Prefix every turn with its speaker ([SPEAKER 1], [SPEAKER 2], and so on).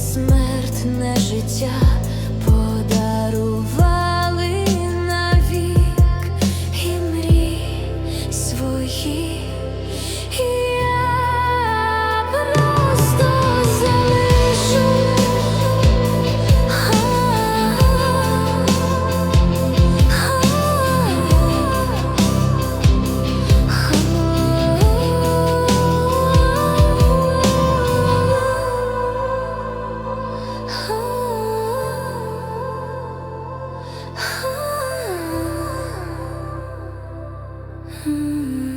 [SPEAKER 1] Смертне життя подарували навік і мрій своїх. Mm-hmm.